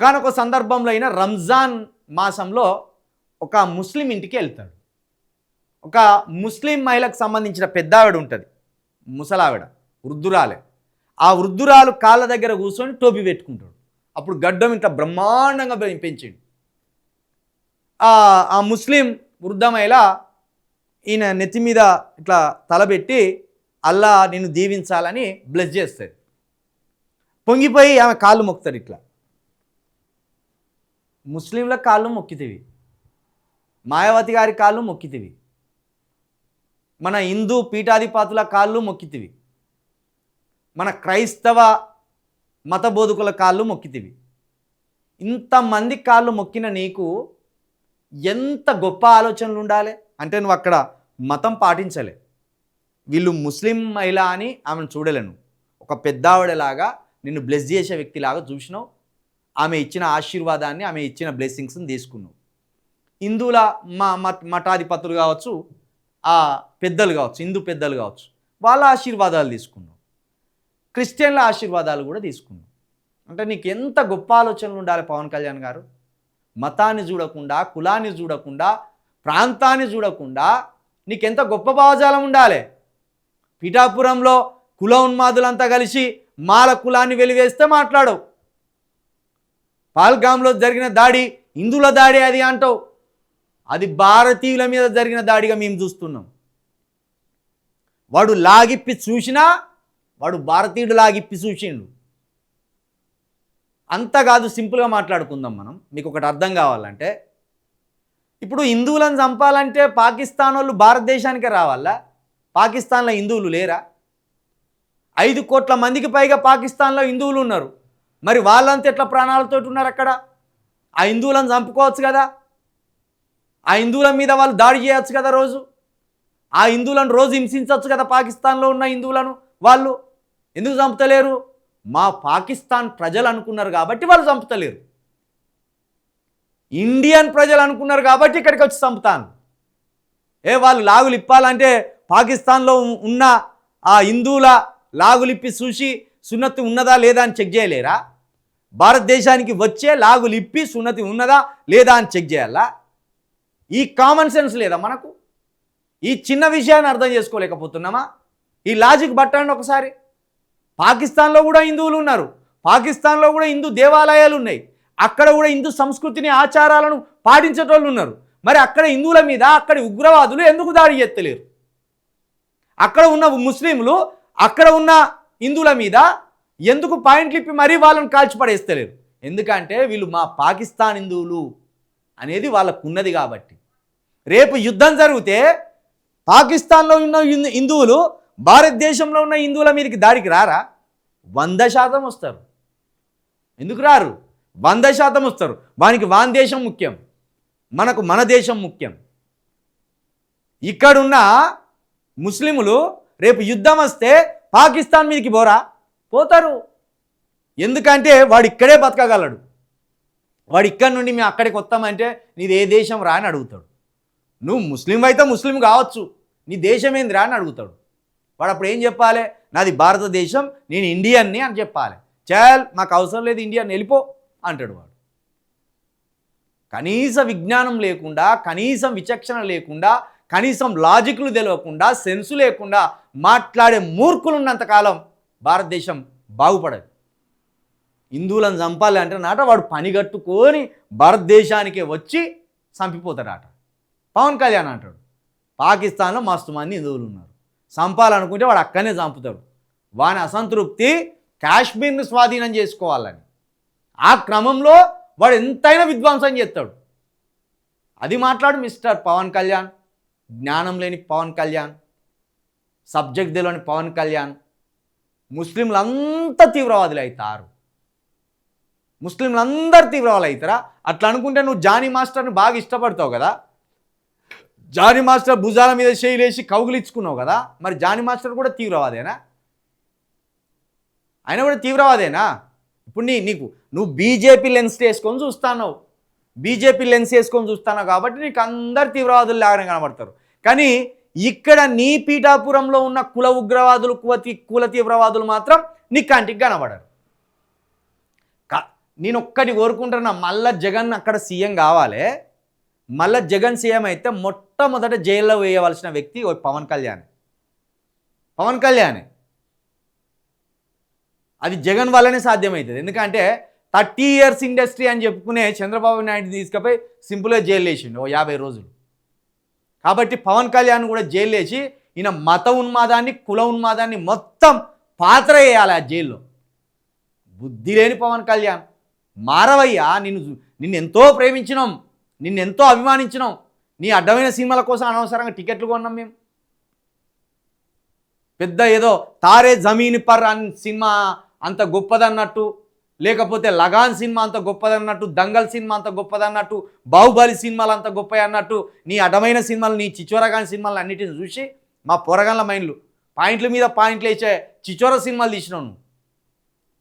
ఒకనొక సందర్భంలో అయినా రంజాన్ మాసంలో ఒక ముస్లిం ఇంటికి వెళ్తాడు. ఒక ముస్లిం మహిళకు సంబంధించిన పెద్దావిడ ఉంటుంది. ముసలావిడ వృద్ధురాలే. ఆ వృద్ధురాలు కాళ్ళ దగ్గర కూర్చొని టోపీ పెట్టుకుంటాడు. అప్పుడు గడ్డం ఇట్లా బ్రహ్మాండంగా పెంచిండు. ఆ ముస్లిం వృద్ధ మహిళ ఈయన నెత్తి మీద ఇట్లా తలబెట్టి అల్లా నిన్ను దీవించాలని బ్లెస్ చేస్తాడు. పొంగిపోయి ఆమె కాళ్ళు మొక్కుతాడు ఇట్లా. ముస్లింల కాళ్ళు మొక్కితివి. మాయావతి గారి కాళ్ళు మొక్కితివి. మన హిందూ పీఠాధిపతుల కాళ్ళు మొక్కితివి. మన క్రైస్తవ మత బోధకుల కాళ్ళు మొక్కితివి. ఇంతమంది కాళ్ళు మొక్కిన నీకు ఎంత గొప్ప ఆలోచనలు ఉండాలి? అంటే నువ్వు అక్కడ మతం పాటించలే. వీళ్ళు ముస్లిం మహిళ అని ఆమెను చూడలేను ఒక పెద్దావిడలాగా నిన్ను బ్లెస్ చేసే వ్యక్తిలాగా చూసినావు. ఆమె ఇచ్చిన ఆశీర్వాదాన్ని ఆమె ఇచ్చిన బ్లెస్సింగ్స్ని తీసుకున్నావు. హిందువుల మా మఠాధిపతులు కావచ్చు ఆ పెద్దలు కావచ్చు హిందూ పెద్దలు కావచ్చు వాళ్ళ ఆశీర్వాదాలు తీసుకున్నావు. క్రిస్టియన్ల ఆశీర్వాదాలు కూడా తీసుకున్నావు. అంటే నీకు ఎంత గొప్ప ఆలోచనలు ఉండాలి పవన్ కళ్యాణ్ గారు? మతాన్ని చూడకుండా కులాన్ని చూడకుండా ప్రాంతాన్ని చూడకుండా నీకెంత గొప్ప భావజాలం ఉండాలి? పిఠాపురంలో కుల ఉన్మాదులంతా కలిసి మాల కులాన్ని వెలివేస్తే మాట్లాడవు. పాల్గామ్లో జరిగిన దాడి హిందువుల దాడి అది అంటావు. అది భారతీయుల మీద జరిగిన దాడిగా మేము చూస్తున్నాం. వాడు లాగిప్పి చూసినా వాడు భారతీయుడు లాగిప్పి చూసిండు. అంత కాదు సింపుల్గా మాట్లాడుకుందాం మనం. మీకు ఒకటి అర్థం కావాలంటే ఇప్పుడు హిందువులను చంపాలంటే పాకిస్తాన్ వాళ్ళు భారతదేశానికే రావాలా? పాకిస్తాన్లో హిందువులు లేరా? ఐదు కోట్ల మందికి పైగా పాకిస్తాన్లో హిందువులు ఉన్నారు. మరి వాళ్ళంతా ఎట్లా ప్రాణాలతో ఉన్నారు అక్కడ? ఆ హిందువులను చంపుకోవచ్చు కదా? ఆ హిందువుల మీద వాళ్ళు దాడి చేయొచ్చు కదా రోజు? ఆ హిందువులను రోజు హింసించవచ్చు కదా పాకిస్తాన్లో ఉన్న హిందువులను వాళ్ళు? ఎందుకు చంపుతలేరు? మా పాకిస్తాన్ ప్రజలు అనుకున్నారు కాబట్టి వాళ్ళు చంపుతలేరు. ఇండియన్ ప్రజలు అనుకున్నారు కాబట్టి ఇక్కడికి వచ్చి చంపుతాను. ఏ వాళ్ళు లాగులు ఇప్పాలంటే పాకిస్తాన్లో ఉన్న ఆ హిందువుల లాగులిప్పి చూసి సున్నతి ఉన్నదా లేదా అని చెక్ చేయలేరా? భారతదేశానికి వచ్చే లాగులు ఇప్పి సున్నతి ఉన్నదా లేదా అని చెక్ చేయాలా? ఈ కామన్ సెన్స్ లేదా మనకు? ఈ చిన్న విషయాన్ని అర్థం చేసుకోలేకపోతున్నామా? ఈ లాజిక్ పట్టండి ఒకసారి. పాకిస్తాన్లో కూడా హిందువులు ఉన్నారు. పాకిస్తాన్లో కూడా హిందూ దేవాలయాలు ఉన్నాయి. అక్కడ కూడా హిందూ సంస్కృతిని ఆచారాలను పాటించేటోళ్ళు ఉన్నారు. మరి అక్కడ హిందువుల మీద అక్కడి ఉగ్రవాదులు ఎందుకు దాడి చేస్తలేరు? అక్కడ ఉన్న ముస్లింలు అక్కడ ఉన్న హిందువుల మీద ఎందుకు పాయింట్లు ఇప్పి మరీ వాళ్ళని కాల్చిపడేస్తలేరు? ఎందుకంటే వీళ్ళు మా పాకిస్తాన్ హిందువులు అనేది వాళ్ళకున్నది కాబట్టి. రేపు యుద్ధం జరిగితే పాకిస్తాన్లో ఉన్న హిందువులు భారతదేశంలో ఉన్న హిందువుల మీదకి దాడికి రారా? వంద శాతం వస్తారు. ఎందుకు రారు? వంద శాతం వస్తారు. వానికి వాన్ దేశం ముఖ్యం. మనకు మన దేశం ముఖ్యం. ఇక్కడున్న ముస్లిములు రేపు యుద్ధం వస్తే పాకిస్తాన్ మీదకి పోరా? పోతారు. ఎందుకంటే వాడు ఇక్కడే బతకగలడు. వాడు ఇక్కడ నుండి మేము అక్కడికి వస్తామంటే నీది ఏ దేశం రా అని అడుగుతాడు. నువ్వు ముస్లిం అయితే ముస్లిం కావచ్చు. నీ దేశం ఏంది రా అని అడుగుతాడు. వాడు అప్పుడు ఏం చెప్పాలి? నాది భారతదేశం నేను ఇండియన్ని అని చెప్పాలి. చాల్ మాకు అవసరం లేదు ఇండియాని వెళ్ళిపో అంటాడు వాడు. కనీస విజ్ఞానం లేకుండా కనీసం విచక్షణ లేకుండా కనీసం లాజిక్లు తెలియకుండా సెన్సు లేకుండా మాట్లాడే మూర్ఖులు ఉన్నంతకాలం భారతదేశం బాగుపడదు. హిందువులను చంపాలి అంటే నాట వాడు పని కట్టుకొని భారతదేశానికే వచ్చి చంపిపోతాడట. పవన్ కళ్యాణ్ అంటాడు పాకిస్తాన్లో మస్తు మంది హిందువులు ఉన్నారు. చంపాలనుకుంటే వాడు అక్కడనే చంపుతాడు. వాని అసంతృప్తి కాశ్మీర్ని స్వాధీనం చేసుకోవాలని. ఆ క్రమంలో వాడు ఎంతైనా విధ్వంసం చేస్తాడు. అది మాట్లాడు మిస్టర్ పవన్ కళ్యాణ్. జ్ఞానం లేని పవన్ కళ్యాణ్. సబ్జెక్ట్ తెలియని పవన్ కళ్యాణ్. ముస్లింలంతా తీవ్రవాదులు అవుతారు ముస్లింలందరూ తీవ్రవాదులు అవుతారా అట్లా అనుకుంటే నువ్వు జానీ మాస్టర్ని బాగా ఇష్టపడతావు కదా? జానీ మాస్టర్ భుజాల మీద చేయిలేసి కౌగులించుకున్నావు కదా? మరి జానీ మాస్టర్ కూడా తీవ్రవాదేనా? ఆయన కూడా తీవ్రవాదేనా? ఇప్పుడు నీ నీకు నువ్వు బీజేపీ లెన్స్ వేసుకొని చూస్తున్నావు. బీజేపీ లెన్స్ వేసుకొని చూస్తాను కాబట్టి నీకు అందరు తీవ్రవాదులు లాగానే కనబడతారు. కానీ ఇక్కడ నీ పీఠాపురంలో ఉన్న కుల ఉగ్రవాదులు కులతి కుల తీవ్రవాదులు మాత్రం నీ కంటికి కనబడరు. కా నేను ఒక్కటి కోరుకుంటున్నా మళ్ళా జగన్ అక్కడ సీఎం కావాలి. మళ్ళా జగన్ సీఎం అయితే మొట్టమొదట జైల్లో వేయవలసిన వ్యక్తి ఓ పవన్ కళ్యాణ్. పవన్ కళ్యాణ్. అది జగన్ వల్లనే సాధ్యమవుతుంది ఎందుకంటే థర్టీ ఇయర్స్ ఇండస్ట్రీ అని చెప్పుకునే చంద్రబాబు నాయుడు తీసుకుపోయి సింపుల్గా జైలు వేసిండు ఓ యాభై రోజులు. కాబట్టి పవన్ కళ్యాణ్ కూడా జైలు వేసి ఈయన మత ఉన్మాదాన్ని కుల ఉన్మాదాన్ని మొత్తం పాత్ర వేయాలి ఆ జైల్లో. బుద్ధి లేని పవన్ కళ్యాణ్. మారవయ్యా నిన్ను నిన్ను ఎంతో ప్రేమించినాం నిన్ను ఎంతో అభిమానించినాం నీ అడ్డమైన సినిమాల కోసం అనవసరంగా టికెట్లు కొన్నాం మేము. పెద్ద ఏదో తారే జమీన్ పర్ అని సినిమా అంత గొప్పదన్నట్టు లేకపోతే లగాన్ సినిమా అంత గొప్పదన్నట్టు దంగల్ సినిమా అంత గొప్పదన్నట్టు బాహుబలి సినిమాలు అంత గొప్ప అన్నట్టు నీ అడమైన సినిమాలు నీ చిచోరగాని సినిమాలు అన్నిటిని చూసి మా పొరగాళ్ళ మైండ్లు పాయింట్ల మీద పాయింట్లు వేసే చిచోర సినిమాలు తీసినావు నువ్వు.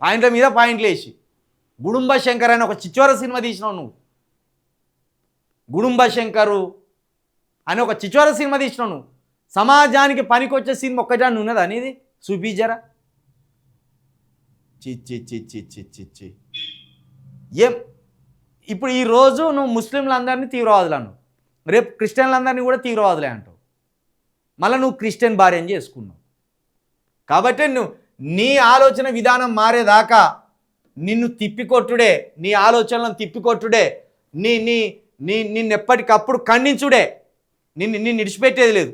పాయింట్ల మీద పాయింట్లు వేసి. గుడుంబ శంకర్ అని ఒక చిచోర సినిమా తీసినావు నువ్వు. గుడుంబ శంకరు అని ఒక చిచోర సినిమా తీసినావు నువ్వు. సమాజానికి పనికొచ్చే సినిమా ఒక్కటాన్ని ఉన్నదా అనేది చూపించరా చిచ్చి చి చి చి ఏం? ఇప్పుడు ఈ రోజు నువ్వు ముస్లింలందరినీ తీవ్రవాదులు అన్నావు రేపు క్రిస్టియన్లందరినీ కూడా తీవ్రవాదులే అంటావు. మళ్ళీ నువ్వు క్రిస్టియన్ భార్యని చేసుకున్నావు. కాబట్టి నువ్వు నీ ఆలోచన విధానం మారేదాకా నిన్ను తిప్పికొట్టుడే నీ ఆలోచనలను తిప్పికొట్టుడే నీ నీ నీ నిన్నెప్పటికప్పుడు ఖండించుడే. నిన్ను నిన్ను విడిచిపెట్టేది లేదు.